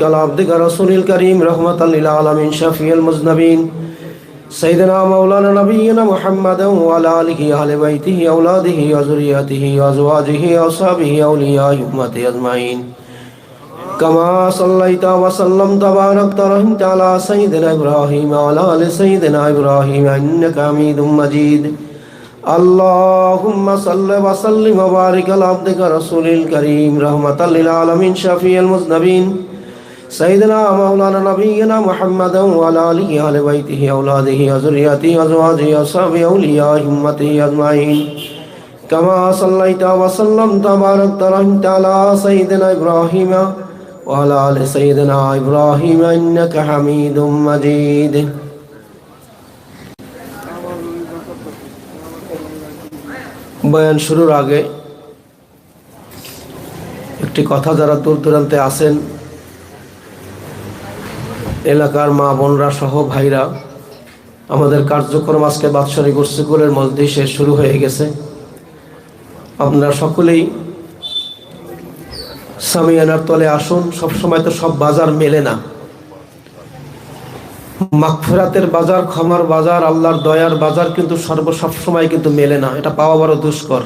کلاب دکھا رسول کریم رحمت اللہ العالمین شفی المزنبین سیدنا مولانا نبینا محمد و علالہ اہل بیتہ، اولادہ ازریتہ ازواجہ اصحابہ اولیاء امت ازمائین کما صلیتا و سلم تبارکتا رحمت علی سیدنا ابراہیم علال سیدنا ابراہیم انکا امید مجید۔ اللہم صلی و صلی مبارک العبد کا رسول کریم رحمت اللہ العالمین شفی المزنبین سيدنا مولانا نبينا محمد وعلى آله أهل بيته أولاده وذريته أزواجه أصحابه أولياء أمته أجمعين كما صليت وسلمت وباركت رحمت على سيدنا إبراهيم وعلى آل سيدنا إبراهيم إنك حميد مجيد বয়ান শুরুর আগে একটি কথা যারা দূর দূরান্তে আসেন এলাকার মা বোনরা সহ ভাইরা, আমাদের কার্যক্রম আজকে বাৎসরিক উৎসুকুলের মধ্যেই মধ্যে শুরু হয়ে গেছে। আপনারা সকলেই সামিয়ানার তলে আসুন, সবসময় তো সব বাজার মেলে না। মাগফিরাতের বাজার, ক্ষমার বাজার, আল্লাহর দয়ার বাজার কিন্তু সর্ব সবসময় কিন্তু মেলে না। এটা পাওয়া বড় দুষ্কর।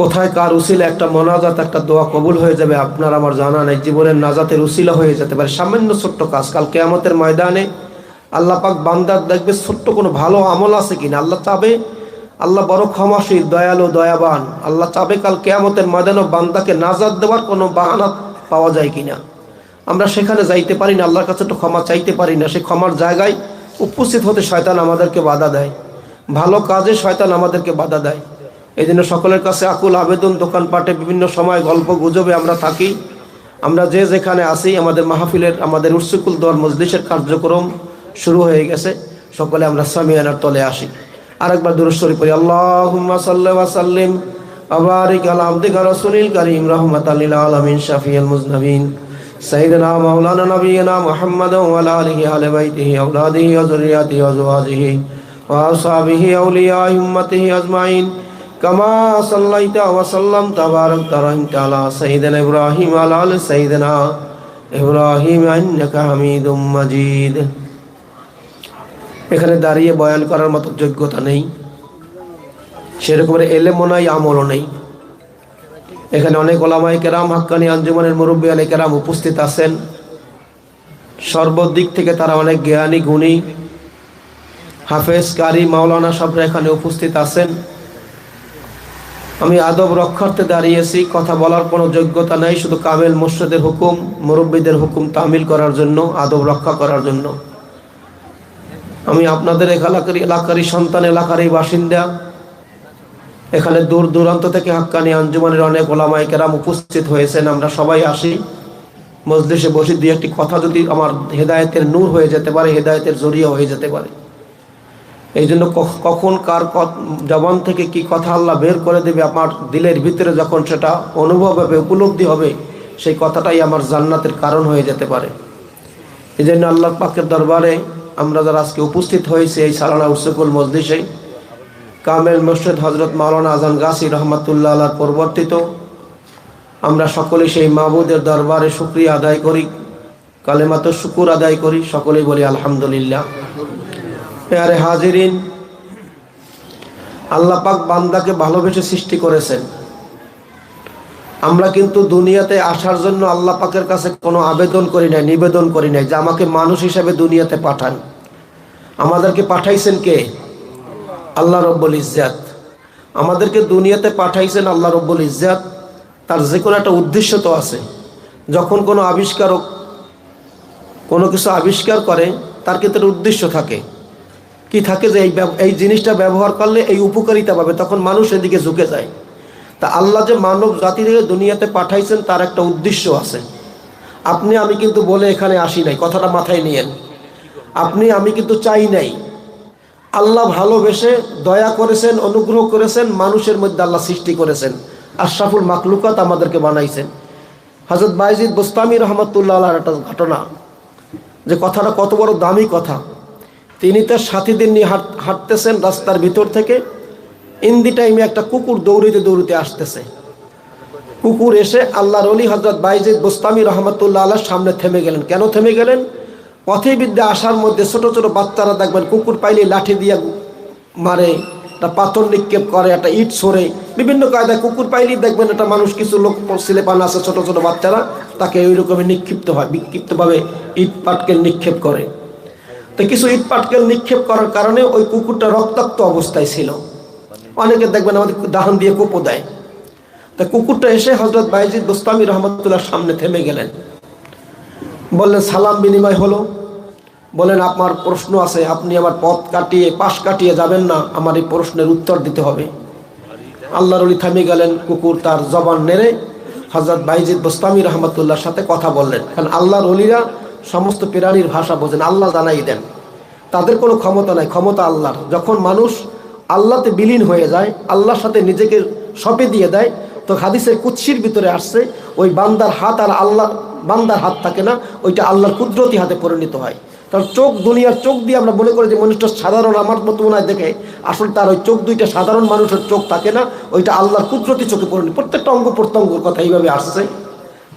কোথায় কার উসিলা, একটা মনাজাত, একটা দোয়া কবুল হয়ে যাবে, আপনার আমার জানা নেই, জীবনের নাজাতের উসিলা হয়ে যেতে পারে। সামান্য ছোট্ট কাজ, কাল কেয়ামতের ময়দানে আল্লাহ পাক বান্দার দেখবে ছোট্ট কোনো ভালো আমল আছে কিনা। আল্লাহ চাবে, আল্লাহ বড় ক্ষমাশীল, দয়ালু, দয়াবান। আল্লাহ চাবে কাল কেয়ামতের ময়দানে বান্দাকে নাজাত দেওয়ার কোনো বাহানা পাওয়া যায় কিনা। আমরা সেখানে যাইতে পারি না, আল্লাহর কাছে তো ক্ষমা চাইতে পারি না। সেই ক্ষমার জায়গায় উপস্থিত হতে শয়তান আমাদেরকে বাধা দেয়। ভালো কাজে শয়তান আমাদেরকে বাধা দেয়। এই জন্য সকলের কাছে আকুল আবেদন দোকানপাটে বিভিন্ন সময় গল্প গুজবে আমরা থাকি আমরা যে যেখানে আসি আমাদের মাহফিলের আমাদের উৎসুকুল দর মজলিসের কার্যক্রম শুরু হয়ে গেছে সকলে আমরা সামিয়ানার তলে আসি আরেকবার দুরুশ্বরী পড়ি আল্লাহ সাল্লাম আবারিক আলা আব্দিকা রাসূলিল কারীম রাহমাতাল আলামিন শাফিউল মুজনাবিন سيدنا مولانا نبينا محمد وعلى آله أهل بيته أولاده وذرياته وأزواجه وأصحابه أولياء أمته أجمعين كما صليت وسلمت وباركت رحمت على سيدنا إبراهيم وعلى آل سيدنا إبراهيم إنك حميد مجيد এখানে দাঁড়িয়ে বয়ান করার মতো যোগ্যতা নেই সেরকমের এলেমও নাই আমলও নেই এখানে অনেক ওলামাই কেরাম হাক্কানি আঞ্জুমানের মুরব্বী আলী কেরাম উপস্থিত আছেন সর্বদিক থেকে তারা অনেক জ্ঞানী গুণী হাফেজ কারি মাওলানা সবরা এখানে উপস্থিত আছেন আমি আদব রক্ষার্থে দাঁড়িয়েছি, কথা বলার কোনো যোগ্যতা নেই, শুধু কামেল মুর্শিদের হুকুম, মুরব্বীদের হুকুম তামিল করার জন্য, আদব রক্ষা করার জন্য। আমি আপনাদের এলাকারই এলাকারই সন্তান, এলাকারই বাসিন্দা। এখানে দূর দূরান্ত থেকে হাক্কানি আঞ্জুমানের অনেক ওলামাই কেরাম উপস্থিত হয়েছেন, আমরা সবাই আসি। মজলিসে বসে দিয়ে একটি কথা যদি আমার হেদায়তের নূর হয়ে যেতে পারে, হেদায়তের জরিয়া হয়ে যেতে পারে। এই জন্য কখন কার জবান থেকে কি কথা আল্লাহ বের করে দেবে আমার দিলের ভিতরে যখন সেটা অনুভব হবে, উপলব্ধি হবে, সেই কথাটাই আমার জান্নাতের কারণ হয়ে যেতে পারে। এই জন্য আল্লাহ পাকের দরবারে আমরা যারা আজকে উপস্থিত হয়েছি এই সালানা উসুকুল মজলিসে, কামেল মুর্শেদ হজরত মাওলানা আজান গাছি রহমতুল্লাহ আল্লাহ পরিবর্তিত, আমরা সকলে সেই মাহবুদের দরবারে শুক্রিয়া আদায় করি কালেমাত শুকুর আদায় করি, সকলেই বলি আলহামদুলিল্লাহ। পেয়ারে হাজিরিন, আল্লাহ পাক বান্দাকে ভালোবেসে সৃষ্টি করেছেন। আমরা কিন্তু দুনিয়াতে আসার জন্য আল্লাহ পাকের কাছে কোনো আবেদন করি নাই, নিবেদন করি নাই যে আমাকে মানুষ হিসাবে দুনিয়াতে পাঠান। আমাদেরকে পাঠাইছেন কে? আল্লাহ রব্বুল ইজ্জাত। আমাদেরকে দুনিয়াতে পাঠাইছেন আল্লাহ রব্বুল ইজ্জাত। তার যে কোনো একটা উদ্দেশ্য তো আছে। যখন কোনো আবিষ্কারক কোনো কিছু আবিষ্কার করে, তার কিন্তু উদ্দেশ্য থাকে। কি থাকে যে এই এই জিনিসটা ব্যবহার করলে এই উপকারিতা পাবে? তখন মানুষ এদিকে ঝুঁকে যায়। তা আল্লাহ যে মানব জাতি থেকে দুনিয়াতে পাঠাইছেন, তার একটা উদ্দেশ্য আছে। আপনি, আমি কিন্তু বলে এখানে আসি নাই, কথাটা মাথায় নিয়েন। আপনি, আমি কিন্তু চাই নাই। আল্লাহ ভালোবেসে দয়া করেছেন, অনুগ্রহ করেছেন, মানুষের মধ্যে আল্লাহ সৃষ্টি করেছেন। আশরাফুল মাকলুকাত আমাদেরকে বানাইছেন। হজরত বাইজিদ বোস্তামি রহমতুল্লাহ একটা ঘটনা। যে কথাটা কত বড় দামি কথা। তিনি তার সাথীদের নিয়ে হাঁট হাঁটতেছেন রাস্তার ভিতর থেকে। ইন্দি টাইমে একটা কুকুর দৌড়িতে দৌড়িতে আসতেছে। কুকুর এসে আল্লাহর অলি হজরত বাইজিদ গোস্তামি রহমতুল্লাহ আল্লাহ সামনে থেমে গেলেন। কেন থেমে গেলেন? পথে বিদ্যা আসার মধ্যে ছোট ছোট বাচ্চারা দেখবেন কুকুর পাইলে লাঠি দিয়ে মারে, একটা পাথর নিক্ষেপ করে, একটা ইট সরে বিভিন্ন কায়দায় কুকুর পাইলেই দেখবেন একটা মানুষ কিছু লোক ছেলেপান আছে, ছোট ছোট বাচ্চারা। তাকে ওই রকমের নিক্ষিপ্ত হয়, বিক্ষিপ্তভাবে ইট পাটকেল নিক্ষেপ করে। তো কিছু ইট পাটকেল নিক্ষেপ করার কারণে ওই কুকুরটা রক্তাক্ত অবস্থায় ছিল। অনেকে দেখবেন আমাদের দাহন দিয়ে কুপো দেয়। তা কুকুরটা এসে হজরত বাইজিদ গোস্তামি রহমতুল্লাহ সামনে থেমে গেলেন। বললেন, সালাম বিনিময় হলো। বলেন, আপনার প্রশ্ন আছে, আপনি আমার পথ কাটিয়ে, পাশ কাটিয়ে যাবেন না, আমার এই প্রশ্নের উত্তর দিতে হবে। আল্লাহর অলি থামে গেলেন, কুকুর তার জবান নেড়ে হজরত বাইজিদ বোস্তামি রহমতুল্লাহর সাথে কথা বললেন। কারণ আল্লাহর অলিরা সমস্ত প্রাণীর ভাষা বোঝেন, আল্লাহ জানাই দেন। তাদের কোনো ক্ষমতা নাই, ক্ষমতা আল্লাহর। যখন মানুষ আল্লাহতে বিলীন হয়ে যায়, আল্লাহর সাথে নিজেকে সপে দিয়ে দেয়, তো হাদিসের কুৎসির ভিতরে আসছে, ওই বান্দার হাত আর আল্লাহ, বান্দার হাত থাকে না, ওইটা আল্লাহর কুদরতি হাতে পরিণত হয়। কারণ চোখ, দুনিয়ার চোখ দিয়ে আমরা মনে করি যে মানুষটা সাধারণ, আমার মতো মনে দেখে, আসলে তার ওই চোখ দুইটা সাধারণ মানুষের চোখ থাকে না, ওইটা আল্লাহর কুদরতি চোখে পরিণত। প্রত্যেকটা অঙ্গ প্রত্যঙ্গর কথা এইভাবে আসছে।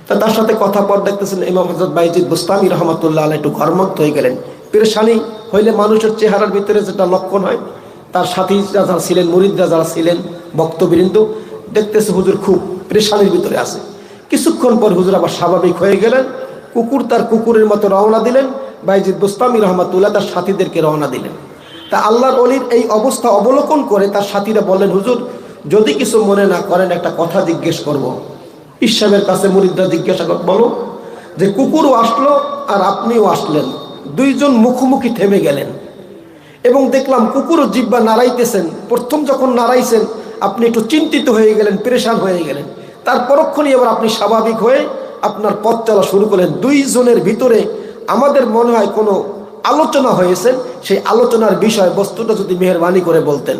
তা তার সাথে কথা পর দেখতেছেন ইমাম হজরত বাইজিদ বুস্তামি রহমতুল্লাহ আল্লাহ একটু ঘরমুক্ত হয়ে গেলেন। পেরেশানি হইলে মানুষের চেহারার ভিতরে যেটা লক্ষণ হয়, তার সাথী যারা ছিলেন, মুরিদরা যারা ছিলেন, ভক্তবৃন্দ, দেখতেছে হুজুর খুব পেরেশানির ভিতরে আছে। কিছুক্ষণ পর হুজুর আবার স্বাভাবিক হয়ে গেলেন, কুকুর তার কুকুরের মতো রওনা দিলেন, বাইজিদ বুস্তামি রহমতুল্লাহ তার সাথীদেরকে রওনা দিলেন। তা আল্লাহর অলির এই অবস্থা অবলোকন করে তার সাথীরা বললেন, হুজুর, যদি কিছু মনে না করেন, একটা কথা জিজ্ঞেস করব। ইসামের কাছে মুরিদরা জিজ্ঞাসা বলো যে কুকুরও আসলো আর আপনিও আসলেন। দুইজন মুখোমুখি থেমে গেলেন। এবং দেখলাম কুকুরও জিব্বা নাড়াইতেছেন। প্রথম যখন নাড়াইছেন, আপনি একটু চিন্তিত হয়ে গেলেন, পরেশান হয়ে গেলেন। তার পরক্ষণই এবার আপনি স্বাভাবিক হয়ে আপনার পথ চলা শুরু করলেন। দুইজনের ভিতরে আমাদের মনে হয় কোনো আলোচনা হয়েছেন। সেই আলোচনার বিষয় বস্তুটা যদি মেহরবানি করে বলতেন।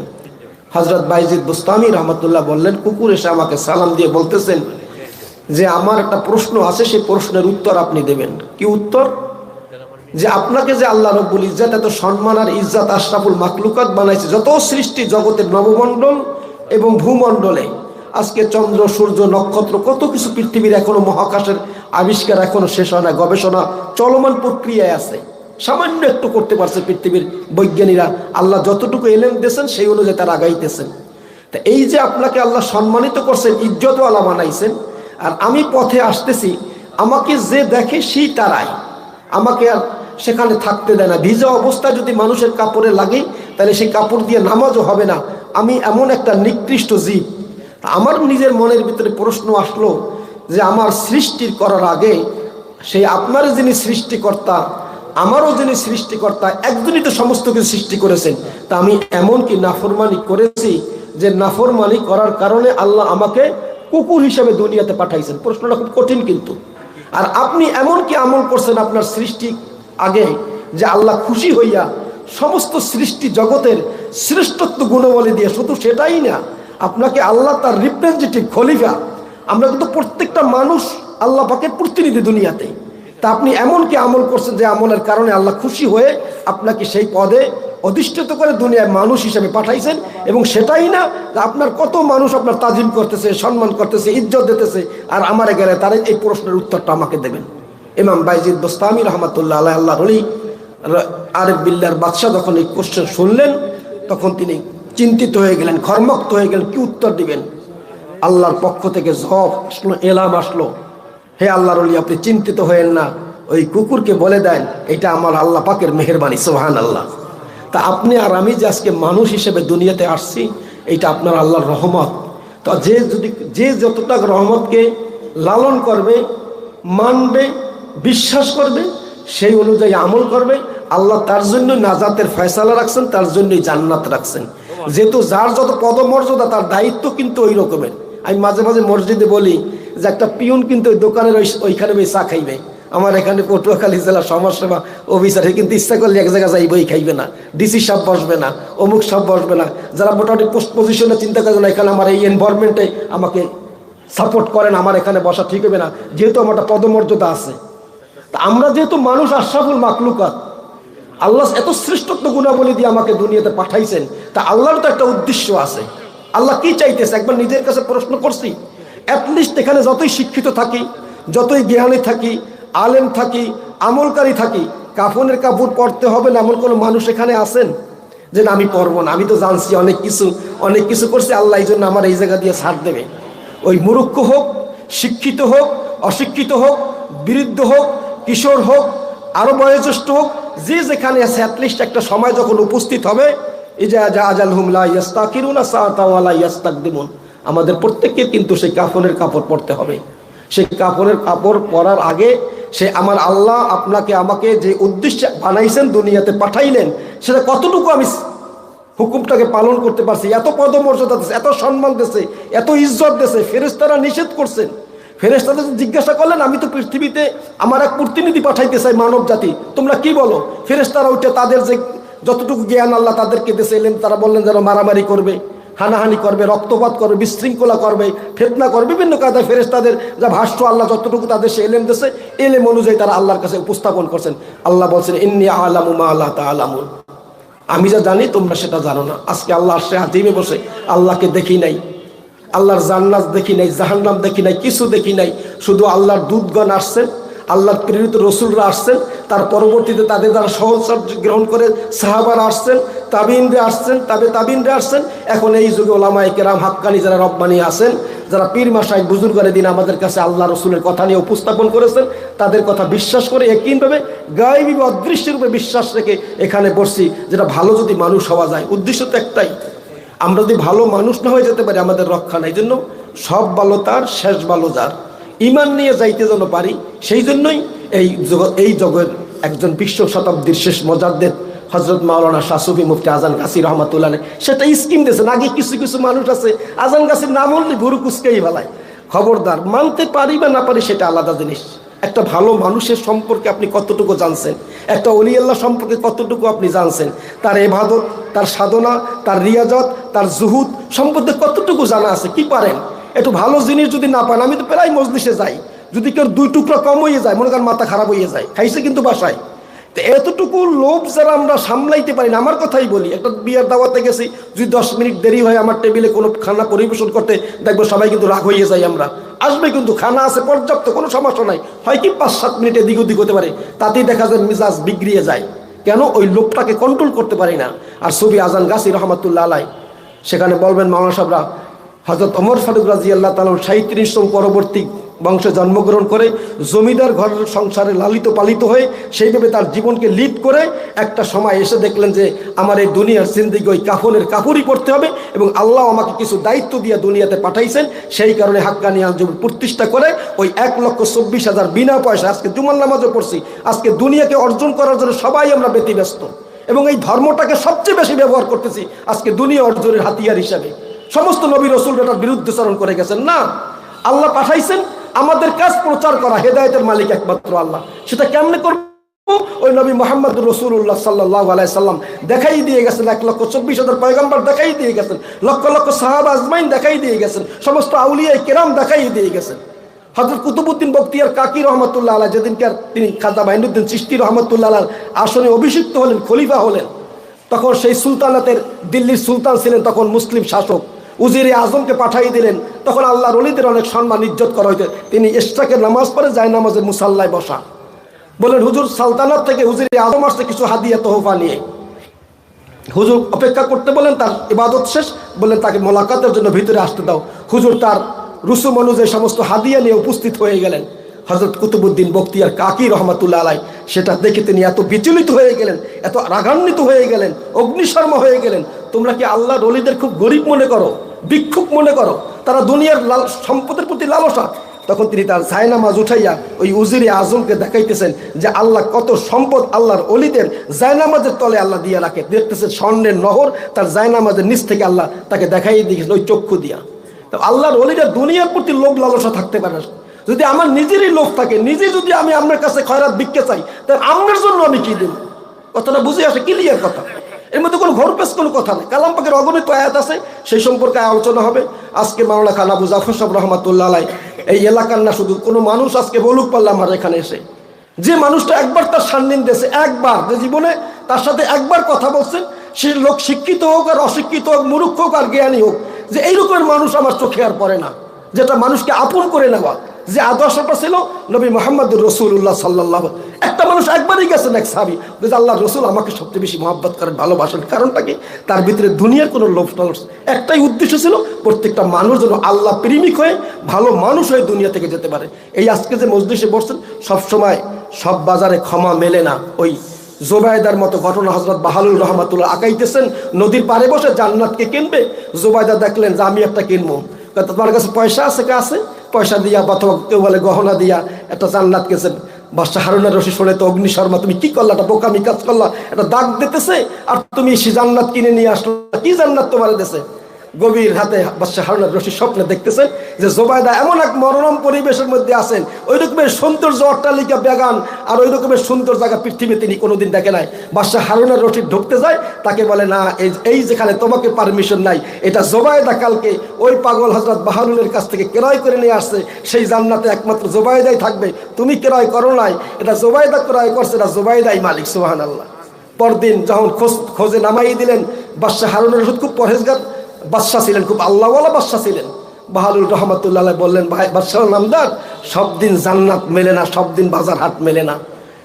হজরত বাইজিদ বুস্তামি রহমতুল্লাহ বললেন, কুকুর এসে আমাকে সালাম দিয়ে বলতেছেন যে আমার একটা প্রশ্ন আছে, সেই প্রশ্নের উত্তর আপনি দেবেন। কি উত্তর? যে আপনাকে যে আল্লাহ রব্বুল ইজ্জাত এত সম্মান আর ইজ্জাত আশরাফুল মাকলুকাত বানাইছে, যত সৃষ্টি জগতের নবমণ্ডল এবং ভূমণ্ডলে, আজকে চন্দ্র, সূর্য, নক্ষত্র, কত কিছু পৃথিবীর এখনও মহাকাশের আবিষ্কার এখনও শেষ হয় না, গবেষণা চলমান প্রক্রিয়ায় আছে। সামান্য একটু করতে পারছে পৃথিবীর বৈজ্ঞানিকরা। আল্লাহ যতটুকু এলেন দিয়েছেন, সেই অনুযায়ী তারা আগাইতেছেন। তা এই যে আপনাকে আল্লাহ সম্মানিত করছেন, ইজ্জতওয়ালা বানাইছেন আর আমি পথে আসতেছি, আমাকে যে দেখে সেই তারাই। আমাকে আর সেখানে থাকতে দেয় না। ভিজা অবস্থায় যদি মানুষের কাপড়ে লাগে, তাহলে সেই কাপড় দিয়ে নামাজও হবে না। আমি এমন একটা নিকৃষ্ট জীব। আমার নিজের মনের ভিতরে প্রশ্ন আসলো যে, আমার সৃষ্টির করার আগে সেই আপনার যিনি সৃষ্টিকর্তা, আমারও যিনি সৃষ্টিকর্তা, একজনই তো সমস্ত কিছু সৃষ্টি করেছেন। তা আমি এমন কি নাফরমানি করেছি যে, নাফরমানি করার কারণে আল্লাহ আমাকে কুকুর হিসেবে দুনিয়াতে পাঠাইছেন। প্রশ্নটা খুব কঠিন কিন্তু। আর আপনি এমন কি আমল করছেন আপনার সৃষ্টি আগে, যে আল্লাহ খুশি হইয়া সমস্ত সৃষ্টি জগতের শ্রেষ্ঠত্ব গুণবলী দিয়ে, শুধু সেটাই না, আপনাকে আল্লাহ তার রিপ্রেজেন্টেটিভ খলিফা, আমরা কিন্তু প্রত্যেকটা মানুষ আল্লাহ পাকে প্রতিনিধি দুনিয়াতে। তা আপনি এমন কি আমল করছেন যে আমলের কারণে আল্লাহ খুশি হয়ে আপনাকে সেই পদে অধিষ্ঠিত করে দুনিয়ায় মানুষ হিসেবে পাঠাইছেন এবং সেটাই না আপনার কত মানুষ আপনার তাজিম করতেছে, সম্মান করতেছে, ইজ্জত দিতেছে, আর আমার গেলে তার এই প্রশ্নের উত্তরটা আমাকে দেবেন। ইমাম বাইজিদ বস্তামি রহমতুল্লাহ আল্লাহ আল্লাহ রলি আরেফ বিল্লার বাদশাহ যখন এই কোশ্চেন শুনলেন, তখন তিনি চিন্তিত হয়ে গেলেন খর্মক্ত হয়ে গেলেন, কি উত্তর দিবেন? আল্লাহর পক্ষ থেকে জব আসলো, এলাম আসলো। হে আল্লাহর আপনি চিন্তিত হয়েন না। ওই কুকুরকে বলে দেন, এটা আমার আল্লাহ পাকের মেহরবানি সোহান আল্লাহ তা আপনি আর আমি যে আজকে মানুষ হিসেবে দুনিয়াতে আসছি, এটা আপনার আল্লাহর রহমত। তো যে যদি, যে যতটা রহমতকে লালন করবে, মানবে, বিশ্বাস করবে, সেই অনুযায়ী আমল করবে, আল্লাহ তার জন্য নাজাতের ফয়সালা রাখছেন, তার জন্যই জান্নাত রাখছেন। যেহেতু যার যত পদমর্যাদা, তার দায়িত্ব কিন্তু ওই রকমের। আমি মাঝে মাঝে মসজিদে বলি যে একটা পিউন কিন্তু ওই দোকানের ওই ওইখানে ওই চা খাইবে। আমার এখানে পটুয়াখালী জেলার সমাজসেবা অফিসারে কিন্তু ইচ্ছা করলে এক জায়গায় যাই বই খাইবে না। ডিসি সাহেব বসবে না, অমুক সব বসবে না। যারা মোটামুটি পোস্ট পজিশনে চিন্তা করে না, এখানে আমার এই এনভায়রনমেন্টে আমাকে সাপোর্ট করেন আমার এখানে বসা ঠিক হবে না। যেহেতু আমার একটা পদমর্যাদা আছে। তা আমরা যেহেতু মানুষ, আশরাফুল মাকলুকাত আল্লাহ এত শ্রেষ্ঠত্ব গুণাবলী দিয়ে আমাকে দুনিয়াতে পাঠাইছেন, তা আল্লাহর তো একটা উদ্দেশ্য আছে। আল্লাহ কি চাইতেছে? একবার নিজের কাছে প্রশ্ন করছি। অ্যাটলিস্ট এখানে যতই শিক্ষিত থাকি, যতই জ্ঞানী থাকি, আলেম থাকি, আমলকারী থাকি, কাফনের কাপড় পরতে হবে না এমন কোনো মানুষ এখানে আসেন যে না, আমি পরবো না, আমি তো জানছি অনেক কিছু অনেক কিছু করছি, আল্লাহ এই জন্য আমার এই জায়গা দিয়ে ছাড় দেবে। ওই মুরুক্ষ হোক, শিক্ষিত হোক, অশিক্ষিত হোক বিরুদ্ধ হোক, কিশোর হোক, আরও বয়োজ্যেষ্ঠ হোক, যে যেখানে আছে অ্যাটলিস্ট একটা সময় যখন উপস্থিত হবে এই যা আজাল হুমলা ইয়াস্তাকিরুনা সাআতাওয়ালা ইয়াস্তাকদিমুন। আমাদের প্রত্যেককে কিন্তু সেই কাফনের কাপড় পরতে হবে। সেই কাপড়ের কাপড় পরার আগে সে আমার আল্লাহ আপনাকে আমাকে যে উদ্দেশ্যে বানাইছেন দুনিয়াতে পাঠাইলেন, সেটা কতটুকু আমি হুকুমটাকে পালন করতে পারছি? এত পদমর্যাদা দিচ্ছে এত সম্মান দিচ্ছে এত ইজ্জত দিচ্ছে ফেরেস্তারা নিষেধ করছেন। ফেরেস্তাদের জিজ্ঞাসা করলেন, আমি তো পৃথিবীতে আমার এক প্রতিনিধি পাঠাইতে চাই মানব জাতি তোমরা কি বলো? ফেরেস্তারা উঠে তাদের যে যতটুকু জ্ঞান আল্লাহ তাদেরকে দেশে এলেন, তারা বললেন যেন মারামারি করবে। হানাহানি করবে, রক্তপাত করবে, বিশৃঙ্খলা করবে, ফেতনা করবে, বিভিন্ন কাজে ফেরেস্তাদের যা ভাষ্য আল্লাহ যতটুকু তাদের সে এলেম দেশে এলেম অনুযায়ী তারা আল্লাহর কাছে উপস্থাপন করছেন। আল্লাহ বলছেন, ইন্নি আলামু মা আল্লাহ তা আলামুন আমি যা জানি, তোমরা সেটা জানো না। আজকে আল্লাহ সে হাতিমে বসে, আল্লাহকে দেখি নাই। আল্লাহর জান্নাত দেখি নাই, জাহান্নাম দেখি নাই, কিছু দেখি নাই। শুধু আল্লাহর দুধগণ আসছেন আল্লাহর প্রেরিত রসুলরা আসছেন, তার পরবর্তীতে তাদের দ্বারা সহচর্য গ্রহণ করে সাহাবারা আসছেন, তাবিনরে আসছেন, তাবে তাবিনরে আসছেন। এখন এই যুগে ওলামাই কেরাম হাক্কানি যারা রব্বানি আছেন, যারা পীর মাসায় বুজুর্গারে দিন আমাদের কাছে আল্লাহ রসুলের কথা নিয়ে উপস্থাপন করেছেন, তাদের কথা বিশ্বাস করে একইভাবে গায়েবী রূপে বিশ্বাস রেখে এখানে বসছি, যেটা ভালো যদি মানুষ হওয়া যায়। উদ্দেশ্য তো একটাই। আমরা যদি ভালো মানুষ না হয়ে যেতে পারি, আমাদের রক্ষা নাই। জন্য সব ভালো তার, শেষ ভালো যার। ইমান নিয়ে যাইতে যেন পারি, সেই জন্যই এই এই জগের একজন বিশ্ব শতাব্দীর শেষ মজাদ্দের হজরত মাওলানা শাসুফি মুফতি আজান গাছি রহমাতুল্লাহ সেটা স্কিম দিয়েছেন। আগে কিছু কিছু মানুষ আছে, আজান গাছির নাম হলে গুরু কুচকেই ভালায় খবরদার, মানতে পারি বা না পারি সেটা আলাদা জিনিস। একটা ভালো মানুষের সম্পর্কে আপনি কতটুকু জানছেন? একটা অলিয়াল্লাহ সম্পর্কে কতটুকু আপনি জানছেন? তার এবাদত, তার সাধনা, তার রিয়াজত, তার জুহুদ সম্পর্কে কতটুকু জানা আছে? কি পারেন? একটু ভালো জিনিস যদি না পান, আমি তো প্রায় মজলিসে যাই। যদি কেউ দুই টুকরা কম হয়ে যায়, মনে করেন মাথা খারাপ হয়ে যায়, খাইছে কিন্তু বাসায়। তো এতটুকু লোভ যারা আমরা সামলাইতে পারি না, আমার কথাই বলি, একটা বিয়ের দাওয়াতে গেছি, যদি দশ মিনিট দেরি হয় আমার টেবিলে কোনো খানা পরিবেশন করতে, দেখব সবাই কিন্তু রাগ হয়ে যাই আমরা। আসবে কিন্তু, খানা আছে, পর্যাপ্ত, কোনো সমস্যা নাই। হয় কি পাঁচ, সাত মিনিটে দিক ওদিক হতে পারে, তাতেই দেখা যায় মিজাজ বিগড়িয়ে যায়। কেন? ওই লোকটাকে কন্ট্রোল করতে পারি না। আর ছবি আজান গাছি রহমতুল্লাহ আলাই সেখানে বলবেন মামা সাহরা হজরত অমর ফারুক রাজি আল্লাহ তালন সাঁত্রিশতম পরবর্তী বংশে জন্মগ্রহণ করে জমিদার ঘরের সংসারে লালিত পালিত হয়ে সেইভাবে তার জীবনকে লিড করে একটা সময় এসে দেখলেন যে আমার এই দুনিয়ার জিন্দিগি ওই কাফনের কাপড়ই পড়তে হবে এবং আল্লাহ আমাকে কিছু দায়িত্ব দিয়ে দুনিয়াতে পাঠাইছেন। সেই কারণে হাক্কানি আঞ্জুম প্রতিষ্ঠা করে ওই এক লক্ষ চব্বিশ হাজার বিনা পয়সা আজকে জুমাল নামাজও পড়ছি। আজকে দুনিয়াকে অর্জন করার জন্য সবাই আমরা ব্যতিব্যস্ত। এবং এই ধর্মটাকে সবচেয়ে বেশি ব্যবহার করতেছি আজকে দুনিয়া অর্জনের হাতিয়ার হিসাবে। সমস্ত নবী রসুল এটার বিরুদ্ধচারণ করে গেছেন। না, আল্লাহ পাঠাইছেন, আমাদের কাজ প্রচার করা, হেদায়তের মালিক একমাত্র আল্লাহ। সেটা কেমনে করব? ওই নবী মোহাম্মদ রসুল্লাহ সাল্লাহ আলাই সাল্লাম দেখাই দিয়ে গেছেন, এক লক্ষ চব্বিশ হাজার পয়গম্বর দেখাই দিয়ে গেছেন, লক্ষ লক্ষ সাহাব আজমাইন দেখাই দিয়ে গেছেন, সমস্ত আউলিয়া কেরাম দেখাই দিয়ে গেছেন। হজরত কুতুবুদ্দিন বক্তিয়ার কাকি রহমতুল্লাহ আল্লাহ যেদিনকে তিনি খাজা মাইনুদ্দিন চিস্তি রহমতুল্লাহ আসনে অভিষিক্ত হলেন, খলিফা হলেন, তখন সেই সুলতানাতের দিল্লির সুলতান ছিলেন তখন মুসলিম শাসক। উজিরে আজমকে পাঠাই দিলেন। তখন আল্লাহ রলিদের অনেক সম্মান ইজ্জত করা হইতে। তিনি ইস্টাকের নামাজ পড়ে যায় নামাজের মুসাল্লায় বসা। বলেন, হুজুর, সালতানাত থেকে হুজুরে আজম আসছে কিছু হাদিয়া তোহফা নিয়ে। হুজুর অপেক্ষা করতে বলেন, তার ইবাদত শেষ। বলেন, তাকে মোলাকাতের জন্য ভিতরে আসতে দাও। হুজুর তার রুসুম অনুযায়ী সমস্ত হাদিয়া নিয়ে উপস্থিত হয়ে গেলেন। হজরত কুতুবুদ্দিন বক্তিয়ার কাকি রহমাতুল্লাহ আলাই সেটা দেখে তিনি এত বিচলিত হয়ে গেলেন, এত রাগান্বিত হয়ে গেলেন, অগ্নিশর্মা হয়ে গেলেন। তোমরা কি আল্লাহ রলিদের খুব গরিব মনে করো, ভিক্ষুক মনে করো? তারা দুনিয়ার লাল, সম্পদের প্রতি লালসা। তখন তিনি তার জায়নামাজ উঠাইয়া ওই উজিরে আজমকে দেখাইতেছেন যে আল্লাহ কত সম্পদ আল্লাহর অলিদের জায়নামাজের তলে আল্লাহ দিয়ে রাখে। দেখতেছেন স্বর্ণের নহর, তার জায়নামাজের নিচ থেকে আল্লাহ তাকে দেখাই দিয়েছেন ওই চক্ষু দিয়া। তো আল্লাহর অলিরা দুনিয়ার প্রতি লোভ লালসা থাকতে পারে। যদি আমার নিজেরই লোক থাকে, নিজে যদি আমি আপনার কাছে খয়রাত ভিক্ষে চাই তাহলে আপনার জন্য আমি কি দেব? কথাটা বুঝে আসে ক্লিয়ার কথা। এর মধ্যে কোনো ঘরপেশ, কোনো কথা নেই। কালাম পাকের অগণিত আয়াত আছে, সেই সম্পর্কে আলোচনা হবে। আজকে মাওলা খান আবু জাফর সাহেব রহমাতুল্লাহ এই এলাকার না শুধু, কোনো মানুষ আজকে বলুক পারলাম আমার এখানে এসে। যে মানুষটা একবার তার সান্নিন দিয়েছে একবার, যে জীবনে তার সাথে একবার কথা বলছেন সে লোক শিক্ষিত হোক আর অশিক্ষিত হোক, মূর্খ হোক আর জ্ঞানী হোক, যে এইরকমের মানুষ আমার চোখে আর পড়ে না, যেটা মানুষকে আপন করে নেওয়া যে আদর্শটা ছিল, নবী মোহাম্মদুর রসুল্লাহ সাল্লাহ একটা মানুষ একবারই গেছেন এক সাবি যে আল্লাহ রসুল আমাকে সবচেয়ে বেশি মহব্বত করেন, ভালোবাসেন। কারণটা কি? তার ভিতরে দুনিয়ার কোনো লোভ টলস। একটাই উদ্দেশ্য ছিল, প্রত্যেকটা মানুষ যেন আল্লাহ প্রেমিক হয়ে, ভালো মানুষ হয়ে দুনিয়া থেকে যেতে পারে। এই আজকে যে মসজিদে বসছেন, সবসময় সব বাজারে ক্ষমা মেলে না। ওই জোবায়দার মতো ঘটনা হজরত বাহালুর রহমাতুল্লাহ আঁকাইতেছেন, নদীর পাড়ে বসে জান্নাতকে কিনবে। জোবায়দা দেখলেন যে, আমি একটা কিনবো। তোমার কাছে পয়সা আছে কে আছে? পয়সা দিয়া অথবা কেউ বলে গহনা দিয়া, একটা জান্নাত গেছে। বাদশাহ হারুনার রশি শুনে তো অগ্নি শর্মা, তুমি কি করলা? একটা বোকামি কাজ করলা, একটা দাগ দিতেছে, আর তুমি সে জান্নাত কিনে নিয়ে আসলো। কি জান্নাত তোমার দেশে গভীর হাতে বাদশাহ হারুনের রশি স্বপ্নে দেখতেছেন যে জোবায়দা এমন এক মনোরম পরিবেশের মধ্যে আছেন, ওই রকমের সৌন্দর্য অট্টালিকা, বেগান, আর ওই রকমের সুন্দর জায়গা পৃথিবী তিনি কোনোদিন দেখে নাই। বাদশাহ হারুনের রশি ঢুকতে যায়, তাকে বলে, না, এই যেখানে তোমাকে পারমিশন নাই, এটা জোবায়দা কালকে ওই পাগল হজরত বাহারুলের কাছ থেকে ক্রয় করে নিয়ে আসছে। সেই জান্নাতে একমাত্র জোবায়দাই থাকবে। তুমি ক্রয় করো নাই, এটা জোবায়দা ক্রয় করছে, এটা জোবায়দাই মালিক সুবাহান আল্লাহ পরদিন যখন খোঁজ, খোঁজে নামাই দিলেন বাদশাহ হারুনের রশিদ খুব পরহেজগার। বাদশাহ ছিলেন, খুব আল্লাহওয়ালা বাদশাহ ছিলেন। বাহাদুর রহমতুল্লাহ বললেন, ভাই বাদশাহ নামদার সব দিন জান্নাত মেলে না, সব দিন বাজার হাট মেলে না।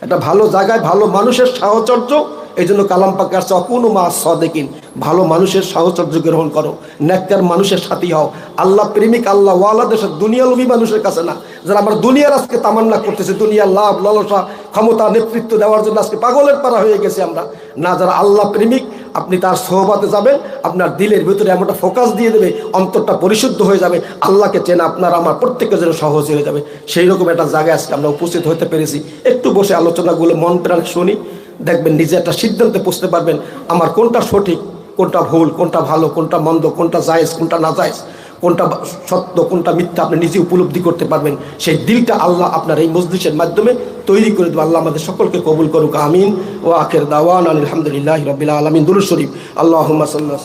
একটা ভালো জায়গায় ভালো মানুষের সাহচর্য এই জন্য কালাম পাকে আসছে, অকুনু মা সদেকিন, ভালো মানুষের সাহচর্য গ্রহণ করো, নেককার মানুষের সাথী হও। আল্লাহ প্রেমিক, আল্লাহ ওয়ালা দেশের দুনিয়ালবী মানুষের কাছে না। যারা আমার দুনিয়ার আজকে তামান্না করতেছে, দুনিয়ার লাভ, লালসা, ক্ষমতা, নেতৃত্ব দেওয়ার জন্য আজকে পাগলের পাড়া হয়ে গেছে আমরা। না, যারা আল্লাহ প্রেমিক, আপনি তার সহবাতে যাবেন, আপনার দিলের ভিতরে এমনটা ফোকাস দিয়ে দেবে, অন্তরটা পরিশুদ্ধ হয়ে যাবে, আল্লাহকে চেনা আপনার আমার প্রত্যেকের জন্য সহজ হয়ে যাবে। সেই রকম একটা জায়গায় আজকে আমরা উপস্থিত হতে পেরেছি। একটু বসে আলোচনাগুলো মন প্রাণ শুনি। দেখবেন নিজে একটা সিদ্ধান্তে পৌঁছতে পারবেন আমার কোনটা সঠিক, কোনটা ভুল, কোনটা ভালো, কোনটা মন্দ, কোনটা জায়েজ, কোনটা না জায়েজ, কোনটা সত্য, কোনটা মিথ্যা আপনি নিজে উপলব্ধি করতে পারবেন। সেই দিলটা আল্লাহ আপনার এই মসজিদের মাধ্যমে তৈরি করে দেবো। আল্লাহ আমাদের সকলকে কবুল করুক। আমিন। ও আখের দাওয়ান আলহামদুলিল্লাহ রবিল আলমিন। দুরুদ শরীফ। আল্লাহ সাল্লাহ